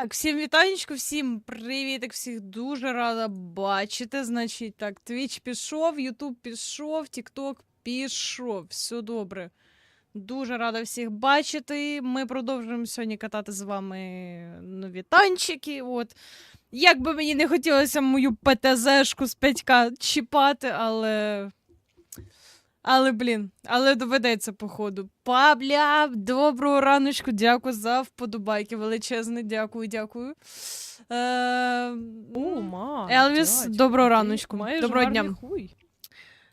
Так, всім вітанечко, всім привітик, всіх дуже рада бачити. Значить, так, Твіч пішов, Ютуб пішов, Тікток пішов. Все добре. Дуже рада всіх бачити. Ми продовжуємо сьогодні катати з вами нові танчики. От. Як би мені не хотілося мою ПТЗшку з 5К чіпати, але. Але, блін, але доведеться, походу. Пабля, доброго раночку, дякую за вподобайки. Величезне, дякую, дякую. Е, О, ма, Елвіс, дядь, доброго ти раночку. маєш Доброго гарний дня. Хуй.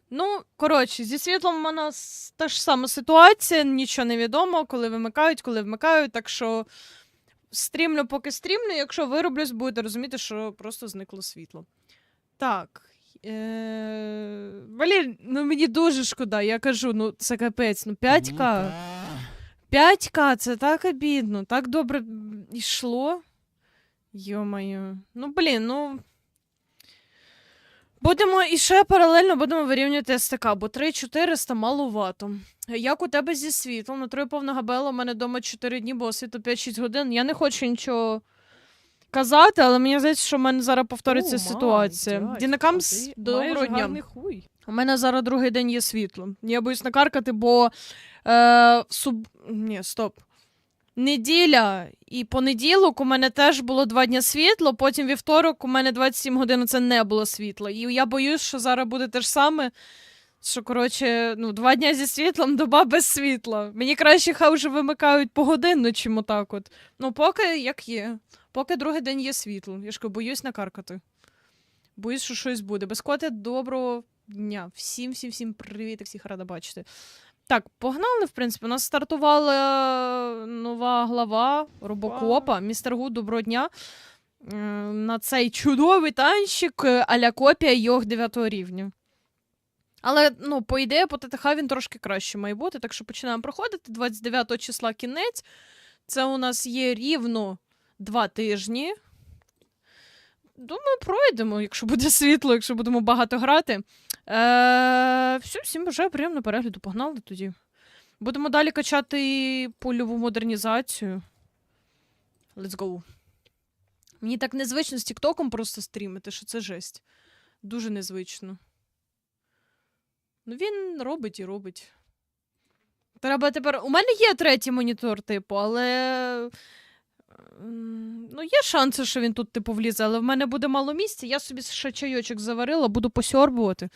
ну, коротше, зі світлом у мене с- та ж сама ситуація, нічого не відомо, коли вимикають, коли вмикають. Так що стрімлю, поки стрімлю. Якщо вироблюсь, будете розуміти, що просто зникло світло. Так. Е... Валір, ну мені дуже шкода, я кажу, ну це капець, ну 5К. 5К, це так обідно, так добре йшло. Йо-моє. Ну, блін, ну. Будемо і ще паралельно будемо вирівнювати СТК, бо 3400 маловато. Як у тебе зі світлом? На троє повного бела, у мене вдома 4 дні, бо світло 5-6 годин. Я не хочу нічого казати, але мені здається, що в мене зараз повториться О, ситуація. дядь, Дінакам, а с- ти доброго маєш дня. гарний хуй. У мене зараз другий день є світло. Я боюсь накаркати, бо е, суб... Ні, стоп. Неділя і понеділок у мене теж було два дні світло, потім вівторок у мене 27 годин це не було світла. І я боюсь, що зараз буде те ж саме. Що, коротше, ну, два дня зі світлом, доба без світла. Мені краще хай вже вимикають погодинно, чим отак от. Ну, поки як є. Поки другий день є світло. Я ж кажу, боюсь накаркати. Боюсь, що щось буде. Без коти доброго дня. Всім, всім, всім привіт, всіх рада бачити. Так, погнали, в принципі. У нас стартувала нова глава Робокопа. Містер Гуд, доброго дня. Е, На цей чудовий танчик е, а-ля копія йог 9 рівня. Але, ну, по ідеї, по ТТХ він трошки краще має бути, так що починаємо проходити. 29 числа кінець. Це у нас є рівно два тижні. Думаю, пройдемо, якщо буде світло, якщо будемо багато грати. Е, все, всім бажаю приємного перегляду. Погнали тоді. Будемо далі качати польову модернізацію. Let's go. Мені так незвично з Тіктоком просто стрімити, що це жесть. Дуже незвично. Ну, він робить і робить. Треба тепер. У мене є третій монітор, типу, але. Ну, є шанси, що він тут, типу, влізе, але в мене буде мало місця. Я собі ще чайочок заварила, буду посьорбувати.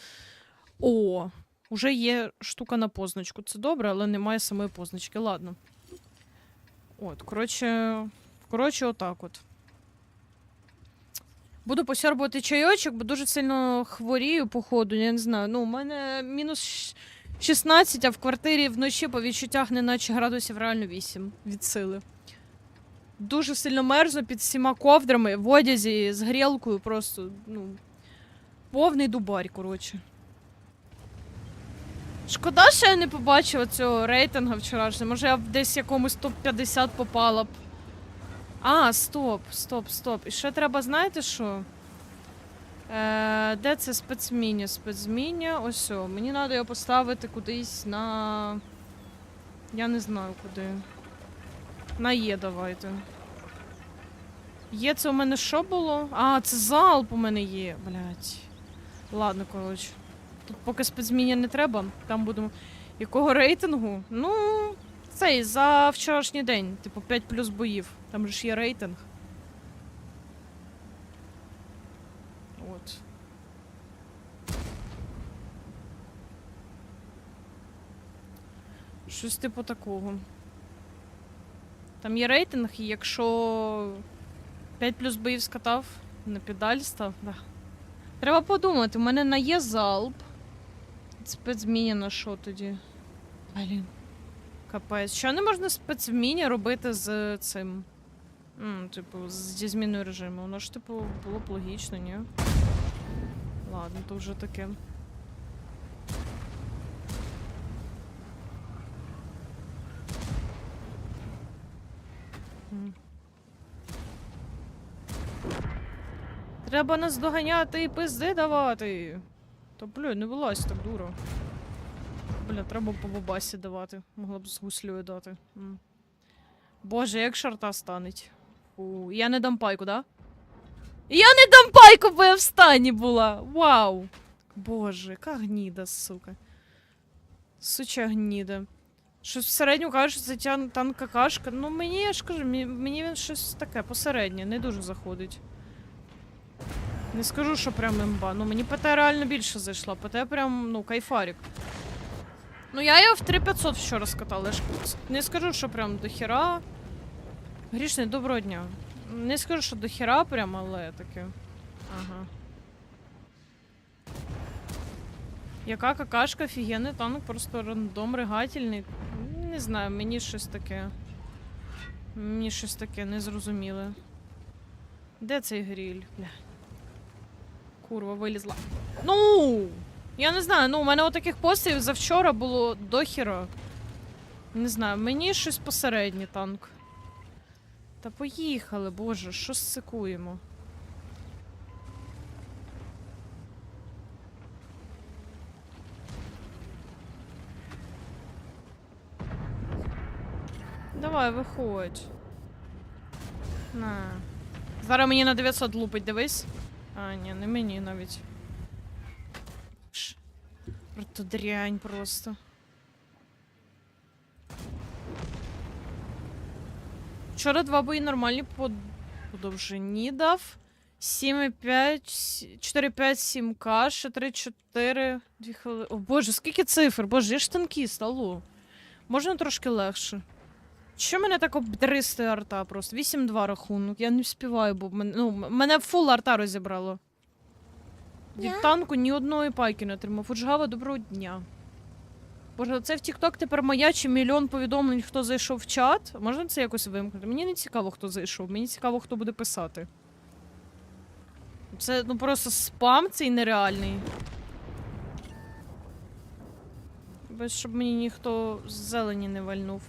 О, уже є штука на позначку. Це добре, але немає самої позначки. Ладно. От, коротше. Коротше, отак от. Буду посьорбувати чайочок, бо дуже сильно хворію, походу, я не знаю. Ну, у мене мінус 16, а в квартирі вночі по відчуттях неначе градусів реально 8 від сили. Дуже сильно мерзну під всіма ковдрами, в одязі з грілкою, просто, ну, повний дубарь, коротше. Шкода, що я не побачила цього рейтингу вчорашнього. Може, я б десь якомусь топ-50 попала б. А, стоп, стоп, стоп. І ще треба, знаєте що? Е, де це спецміння? Спецміння, ось о. Мені треба його поставити кудись на. Я не знаю куди. На Є давайте. Є це у мене що було? А, це залп у мене є. Блять. Ладно, коротше. Тут поки спецміння не треба, там будемо. Якого рейтингу? Ну, цей за вчорашній день, типу 5 плюс боїв. Там же ж є рейтинг. От. Щось типу такого. Там є рейтинг, і якщо 5 плюс боїв скатав, на педаль став, да. Треба подумати, у мене на є залп. Спецміня на що тоді? Блін. Капець. Що не можна спецвміння робити з цим? М, типу, зі зміною режиму. Воно ж, типу, було б логічно, ні? Ладно, то вже таке. М. Треба нас доганяти і пизди давати. Та блін, не вилазь так дуро. Бля, треба по бабасі давати. Могла б з гуслею дати. М. Боже, як шарта станеть. пайку. Я не дам пайку, да? Я не дам пайку, бо я в стані була. Вау. Боже, яка гніда, сука. Суча гніда. Щось всередньо кажуть, що це тян, танк какашка. Ну мені я ж кажу, мені він щось таке посереднє, не дуже заходить. Не скажу, що прям імба. Ну мені ПТ реально більше зайшла. ПТ прям, ну, кайфарік. Ну я його в 3500 вчора скатала. Я ж не скажу, що прям до хіра. Грішний, доброго дня. Не скажу, що до хіра прям, але таке. Ага. Яка какашка, офігенний танк, просто рандом ригательний. Не знаю, мені щось таке. Мені щось таке незрозуміле. Де цей гріль? Бля. Курва, вилізла. Ну! Я не знаю, ну у мене отаких пострілів завчора було дохіра. Не знаю, мені щось посереднє танк. Та поїхали, боже, що сикуємо? Давай, виходь. На. Зараз мені на 900 лупить, дивись. А, ні, не мені навіть. Просто дрянь просто. Вчора два бої нормальні по, довжині дав. 7,5, 4, 5, 7К, ще 3, 4, 2 хвилини. О боже, скільки цифр? Боже, я ж танкіст, алло. Можна трошки легше. Що мене так обдристи арта просто? 8-2 рахунок. Я не вспіваю, бо мене, ну, мене фул арта розібрало. Від Я? танку ні одної пайки не отримав. Фуджгава, доброго дня. Боже, це в TikTok тепер маячі мільйон повідомлень, хто зайшов в чат. Можна це якось вимкнути? Мені не цікаво, хто зайшов. Мені цікаво, хто буде писати. Це ну просто спам цей нереальний. Без щоб мені ніхто з зелені не вальнув.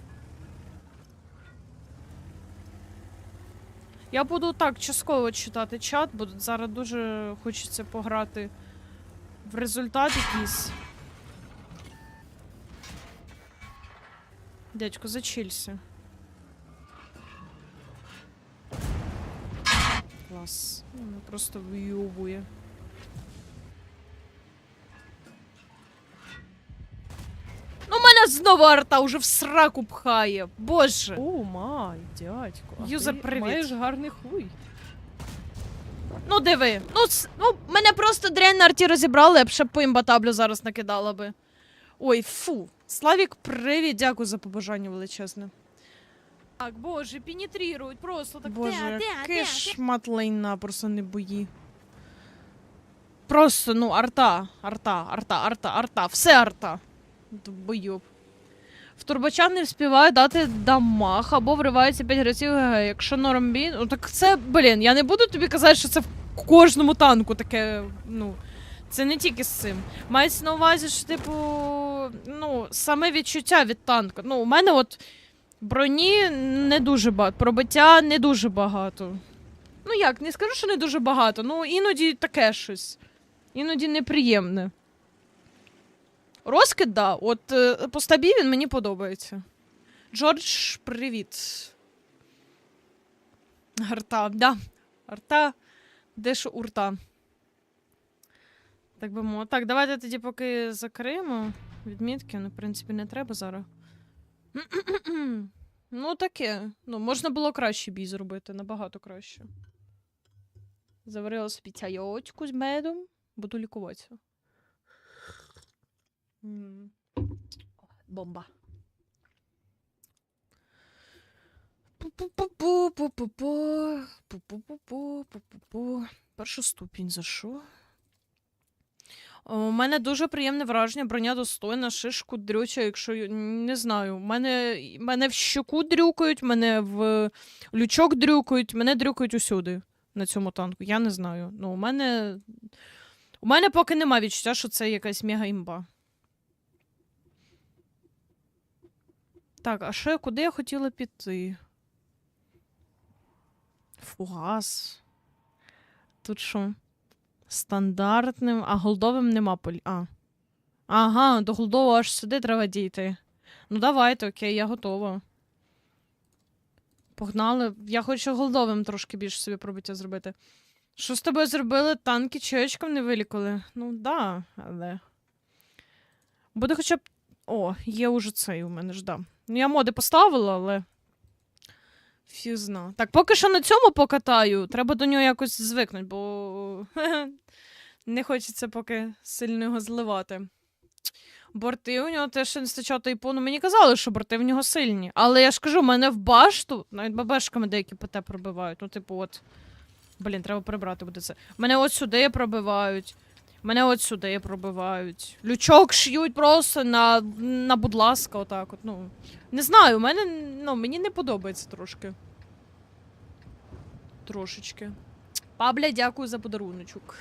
Я буду так частково читати чат, бо зараз дуже хочеться пограти в результат якийсь. Дядько, зачилься. Клас. Він просто вйобує. Знову арта уже в сраку пхає. Боже. О, май, дядько. а ти привіт. Маєш гарний хуй. Ну диви. Ну, с- ну мене просто дрянь на арті розібрали, я б ще по імбатаблю зараз накидала би. Ой, фу. Славік, привіт, дякую за побажання величезне. Так, боже, пенетрують просто так. Боже, який де, шмат лайна, просто не бої. Просто, ну, арта, арта, арта, арта, арта, все арта. Бойоб. В турбочан не вспіває дати дамаг або вривається 5 разів ГГ. Якщо нормбі, ну так це, блін, я не буду тобі казати, що це в кожному танку таке, ну. Це не тільки з цим. Мається на увазі, що, типу, ну, саме відчуття від танка. Ну, у мене от броні не дуже багато, пробиття не дуже багато. Ну як, не скажу, що не дуже багато, ну іноді таке щось. Іноді неприємне. Розкид, да. От е, по стабі він мені подобається. Джордж, привіт. Арта, да. Арта, де ж урта. Так би мовити. Так, давайте тоді поки закриємо відмітки. Ну, в принципі, не треба зараз. ну, таке. Ну, можна було краще бій зробити, набагато краще. Заварила собі чайочку з медом, буду лікуватися. Бомба. Перша ступінь за що? У мене дуже приємне враження, броня достойна, шишку дрюча, якщо не знаю. Мене, мене в щоку дрюкають, мене в лючок дрюкають, мене дрюкають усюди на цьому танку. Я не знаю. Ну, у мене. У мене поки нема відчуття, що це якась мега імба. Так, а ще куди я хотіла піти? Фугас. Тут що? Стандартним, а голдовим нема полі. А. Ага, до голдового аж сюди треба дійти. Ну, давайте, окей, я готова. Погнали. Я хочу голдовим трошки більше собі пробиття зробити. Що з тобою зробили? Танки чаєчком не вилікали? Ну, да, але. Буде хоча б. О, є уже цей у мене ж, да. Ну, я моди поставила, але. Фіг зна. Так, поки що на цьому покатаю. Треба до нього якось звикнути, бо не хочеться поки сильно його зливати. Борти у нього теж не стачав тайпу. Ну, мені казали, що борти в нього сильні. Але я ж кажу, мене в башту, навіть бабешками деякі ПТ пробивають. Ну, типу, от. Блін, треба прибрати буде це. Мене от сюди пробивають. Мене от сюди пробивають. Лючок ш'ють просто на, на будь ласка, отак от. Ну. Не знаю, у мене ну, мені не подобається трошки. Трошечки. Пабля, дякую за подаруночок.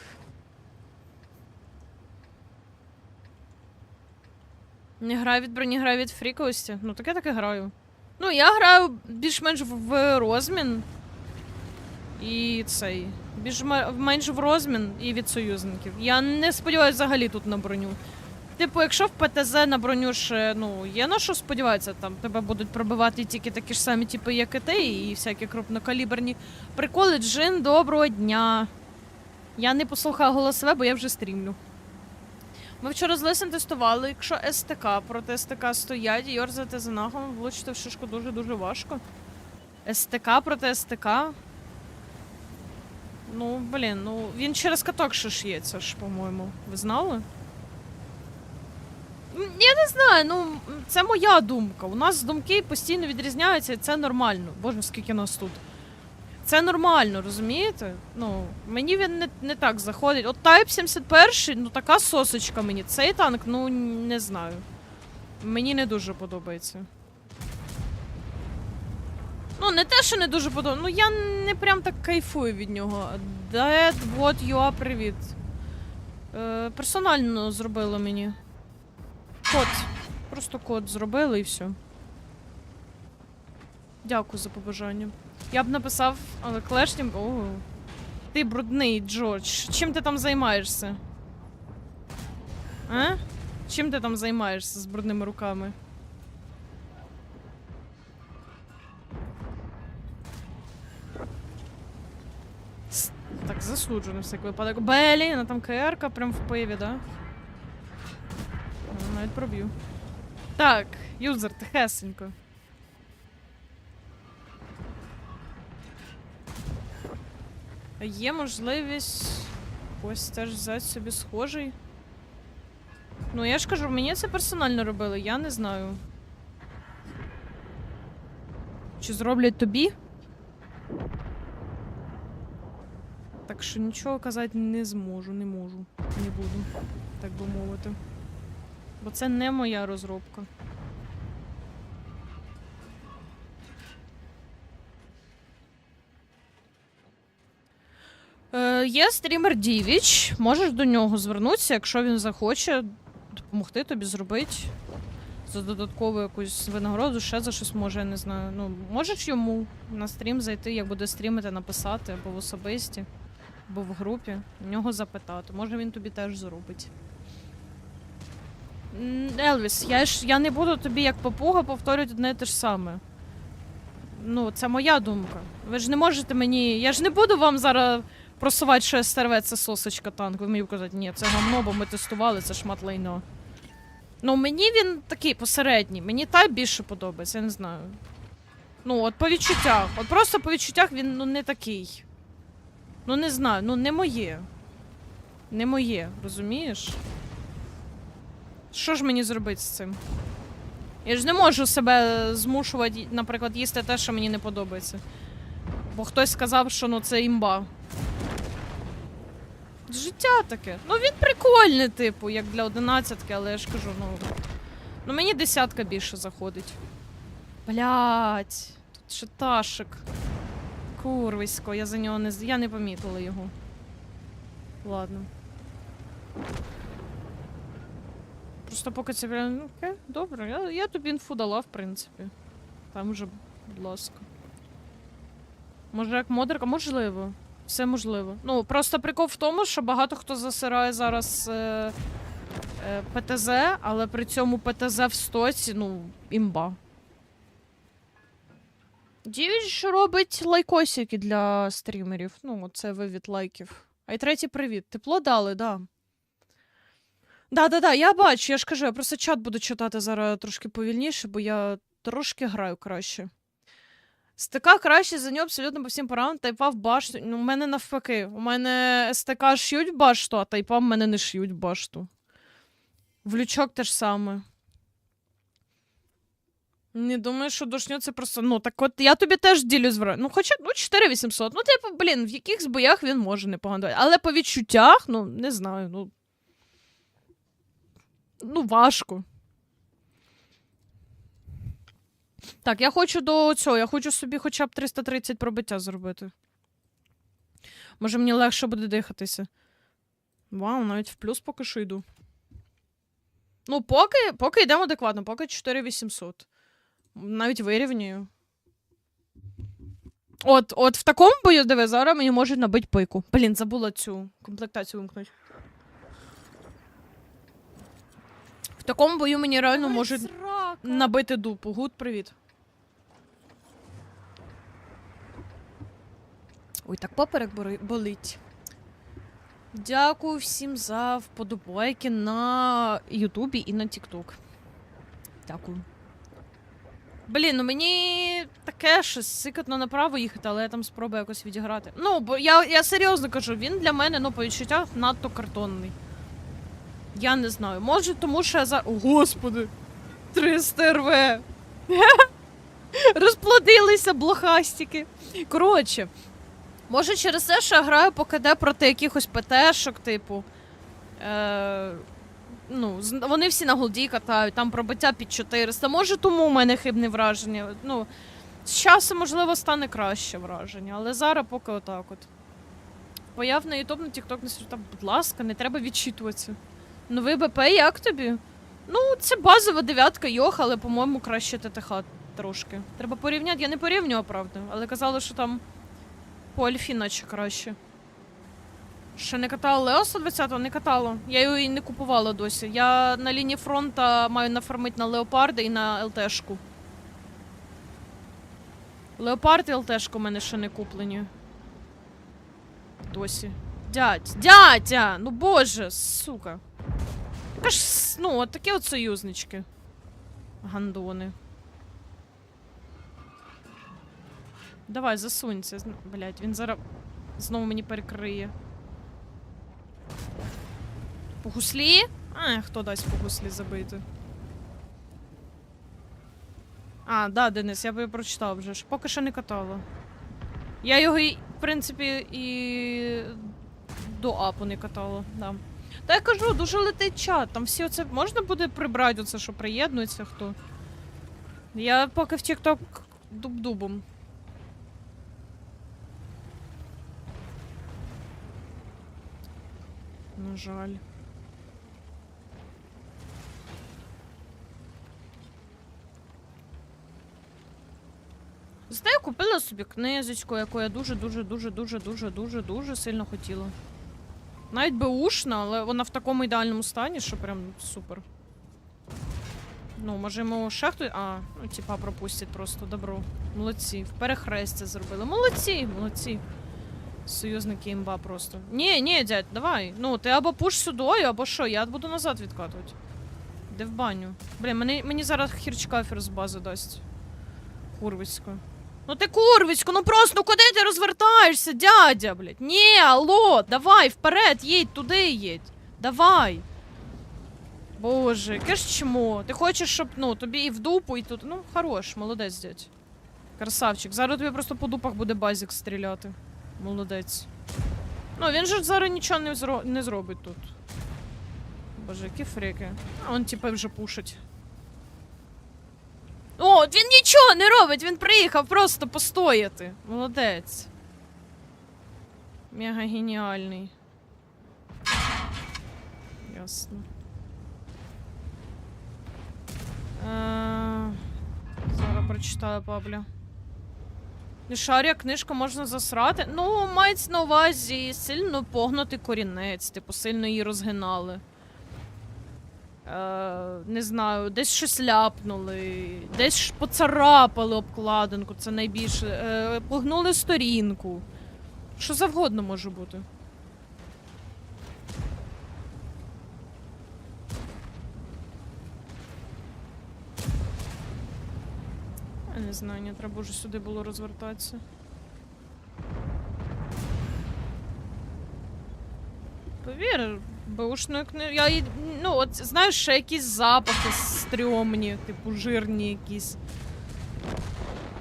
Не граю від броні, граю від фріковості. Ну, так я так і граю. Ну, я граю більш-менш в розмін. І цей. Більш-менш в розмін і від союзників. Я не сподіваюся взагалі тут на броню. Типу, якщо в ПТЗ на броню ще, ну, є на що сподіватися, там тебе будуть пробивати тільки такі ж самі, типи, як і ти, і всякі крупнокаліберні приколи. Джин, доброго дня. Я не послухала голосове, бо я вже стрімлю. Ми вчора з Лесем тестували, якщо СТК проти СТК стоять, йорзати за нахом, влучити в шишку дуже-дуже важко. СТК проти СТК. Ну, блін, ну він через каток шиш'ється ж, по-моєму. Ви знали? Я не знаю, ну це моя думка. У нас думки постійно відрізняються, і це нормально. Боже, скільки нас тут. Це нормально, розумієте? Ну, мені він не, не так заходить. От Type 71, ну така сосочка мені. Цей танк, ну не знаю. Мені не дуже подобається. Ну, не те, що не дуже подобається. Ну, я не прям так кайфую від нього. Dead, what you are, привіт. Е, персонально зробили мені. Код. Просто код зробили і все. Дякую за побажання. Я б написав, але клешнім. О, ти брудний, Джордж. Чим ти там займаєшся? А? Чим ти там займаєшся з брудними руками? Засуджу на всяк випадок. Блін, а там КР-ка прям в пиві, да? Ну, Навіть проб'ю. Так, юзер, тихесенько. Є можливість ось теж взяти собі схожий. Ну, я ж кажу, мені це персонально робили, я не знаю. Чи зроблять тобі? Так що нічого казати не зможу, не можу. Не буду, так би мовити. Бо це не моя розробка. Е, є стрімер Дівіч. Можеш до нього звернутися, якщо він захоче допомогти тобі зробити за додаткову якусь винагороду, ще за щось може, я не знаю. Ну, можеш йому на стрім зайти, як буде стрімити, написати або в особисті, або в групі, у нього запитати. Може він тобі теж зробить. Елвіс, я ж я не буду тобі як попуга повторювати одне і те ж саме. Ну, це моя думка. Ви ж не можете мені. Я ж не буду вам зараз просувати, що СРВ це сосочка танк. Ви мені казати, ні, це гамно, бо ми тестували, це шмат лайно. Ну, мені він такий посередній. Мені тайп більше подобається, я не знаю. Ну, от по відчуттях. От просто по відчуттях він ну, не такий. Ну, не знаю, ну не моє. Не моє, розумієш? Що ж мені зробити з цим? Я ж не можу себе змушувати, наприклад, їсти те, що мені не подобається. Бо хтось сказав, що ну це імба. Життя таке. Ну він прикольний, типу, як для одинадцятки, але я ж кажу, ну. Ну мені десятка більше заходить. Блять, тут ще ташик. Курвисько, я за нього не я не помітила його. Ладно. Просто поки це прям, ну, окей, добре, я, я тобі інфу дала, в принципі. Там уже, будь ласка. Може, як модерка? Можливо. Все можливо. Ну, просто прикол в тому, що багато хто засирає зараз е, е, ПТЗ, але при цьому ПТЗ в стоці, ну, імба. Дівіч робить лайкосики для стрімерів. Ну, це вивід лайків. А й третій привіт. Тепло дали, да. Да, да, да, я бачу, я ж кажу, я просто чат буду читати зараз трошки повільніше, бо я трошки граю краще. СТК краще за нього абсолютно по всім парам. Тайпа в башту. Ну, у мене навпаки. У мене СТК шьють башту, а тайпа в мене не шьють башту. В лючок те ж саме. Не думаю, що це просто. Ну, так от я тобі теж ділю з Ну, хоча, ну, 4800. Ну, типу, блін, в якихось боях він може непогано. давати. Але по відчуттях, ну, не знаю, ну. Ну, важко. Так, я хочу до цього, я хочу собі хоча б 330 пробиття зробити. Може, мені легше буде дихатися. Вау, навіть в плюс поки що йду. Ну, поки, поки йдемо адекватно, поки 4800. Навіть вирівнюю. От, от в такому бою, диви, зараз мені можуть набити пику. Блін, забула цю комплектацію вимкнути. В такому бою мені реально можуть набити дупу. Гуд, привіт. Ой, так поперек болить. Дякую всім за вподобайки на Ютубі і на Тікток. Дякую. Блін, ну мені таке щось сикотно направо їхати, але я там спробую якось відіграти. Ну, бо я, я серйозно кажу, він для мене, ну, по відчуттях надто картонний. Я не знаю. Може, тому що я за. О, господи! 300 РВ! Розплодилися блохастики. Коротше, може через те, що я граю по КД проти якихось ПТшок, типу. Е, ну, вони всі на голді катають, там пробиття під 400. Може, тому у мене хибне враження. Ну, з часом, можливо, стане краще враження, але зараз поки отак от. Появ на Ютуб, на Тікток, на Та, будь ласка, не треба відчитуватися. Новий БП, як тобі? Ну, це базова дев'ятка йох, але, по-моєму, краще ТТХ трошки. Треба порівняти. Я не порівнювала, правда, але казали, що там по Альфі наче краще. Ще не катала Лео 120-го? Не катала. Я і не купувала досі. Я на лінії фронту маю нафармити на Леопарда і на ЛТшку. Леопард і ЛТшка у мене ще не куплені. Досі. Дядь, дядя! Ну боже, сука. Яка ж, ну, от такі от союзнички. Гандони. Давай, засунься. Блядь, він зараз знову мені перекриє. По гуслі? А, хто дасть по гуслі забити? А, да, Денис, я би прочитав вже ж. Поки що не катала. Я його, в принципі, і до апу не катала, да. Та я кажу, дуже летить чат. Там всі оце можна буде прибрати оце, що приєднується хто. Я поки в TikTok дуб-дубом. На жаль. Зате я купила собі книжечку, яку я дуже, дуже, дуже, дуже, дуже, дуже, дуже сильно хотіла. Навіть беушна, але вона в такому ідеальному стані, що прям супер. Ну, може, йому хтось. А, ну, типа, пропустять просто добро. Молодці. В перехрестя зробили. Молодці, молодці. Союзники імба просто. Ні, ні, дядь, давай. Ну, ти або пуш сюдою, або що, я буду назад відкатувати. Де в баню. Блін, мені, мені зараз хірчкафер з бази дасть. Курвисько. Ну ти курвисько, ну просто ну куди ти розвертаєшся, дядя, блядь? Ні, алло, давай, вперед, їдь, туди їдь. Давай. Боже, яке ж чмо. Ти хочеш, щоб ну, тобі і в дупу, і тут. Ну, хорош, молодець, дядь. Красавчик. Зараз тобі просто по дупах буде базік стріляти. Молодець. Ну, він же зараз нічого не, зро... не зробить тут. Боже, які фрики. А он типа вже пушить. О, він нічого не робить, він приїхав просто постояти. Молодець. Мега геніальний. Ясно. Е, Зараз прочитаю Пабля. Шаря книжку можна засрати. Ну, мається на увазі сильно погнутий корінець, типу, сильно її розгинали. Е, не знаю, десь щось ляпнули, десь поцарапали обкладинку, це найбільше. Е, погнули сторінку. Що завгодно може бути. Не знаю, не треба вже сюди було розвертатися. Повір, беушник не. Я ну, от знаєш, ще якісь запахи стрьомні, типу жирні якісь.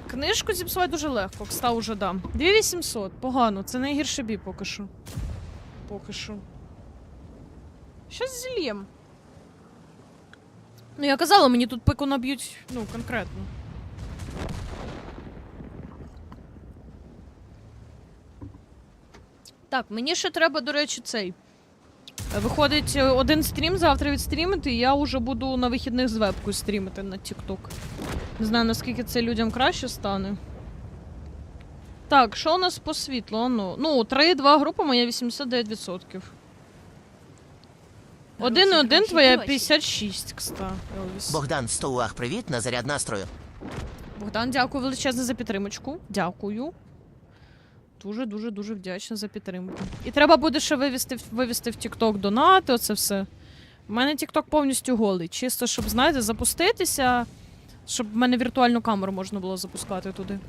Книжку зіпсувати дуже легко, кста уже дам. 2800, погано, це найгірше бій поки що. Поки що. Що з зіллєм? Ну, я казала, мені тут пику наб'ють, ну, конкретно. Так, мені ще треба, до речі, цей. Виходить, е, один стрім завтра відстрімити, і я вже буду на вихідних з вебкою стрімити на TikTok. Не знаю, наскільки це людям краще стане. Так, що у нас по світлу? А Ну, ну 3-2 група моя 89%. Один і один твоя 56, кста. Елвіс. Богдан Стоуах, привіт на заряд настрою. Богдан, дякую величезно за підтримочку. Дякую. Дуже, дуже, вдячна за підтримку. І треба буде ще вивести, вивести в TikTok донати, оце все. У мене TikTok повністю голий. Чисто, щоб, знаєте, запуститися, щоб в мене віртуальну камеру можна було запускати туди.